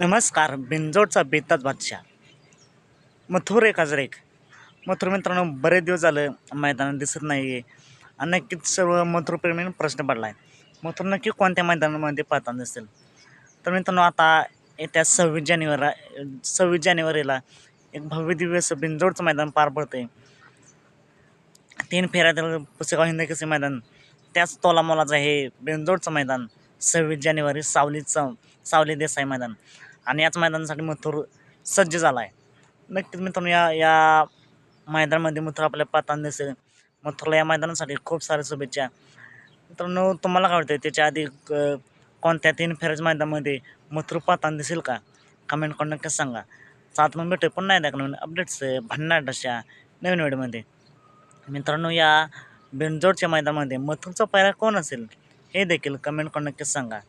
नमस्कार बिंजोडचा बेतात बादशाह. मथुर एक हजार एक मथुर मित्रांनो बरेच दिवस झालं मैदानात दिसत नाही आहे आणि नक्कीच सर्व मथुरप्रेमीनं प्रश्न पडला आहे मथुर नक्की कोणत्या मैदानामध्ये पाहताना दिसेल? तर मित्रांनो आता येत्या सव्वीस जानेवारी सव्वीस जानेवारीला एक भव्य दिवस असं बिंजोडचं मैदान पार पडतं आहे तीन फेऱ्यातील पुसेगाव हिंदकेचं मैदान त्याच तोलामोलाचं हे बिंजोडचं मैदान. सव्वीस जानेवारी सावलीचं सावली देसाई मैदान. आणि याच मैदानासाठी मथुर सज्ज झाला आहे नक्कीच मित्रांनो या या मैदानामध्ये मथुर आपल्या पाहताना दिसेल. मथुरला या मैदानासाठी खूप साऱ्या शुभेच्छा. मित्रांनो तुम्हाला काय वाटतं त्याच्या आधी क- कोणत्या तीन फेऱ्याच्या मैदानामध्ये मथुर पाहताना दिसेल का? कमेंट करून नक्कीच सांगा. सात मग भेटू पण नाही दाखवून अपडेट्स भन्नाट अशा नवीन व्हिडिओमध्ये मित्रांनो या बिनजोडच्या मैदानामध्ये मथुरचा पायरा कोण असेल? हे देखील कमेंट करून नक्कीच सांगा.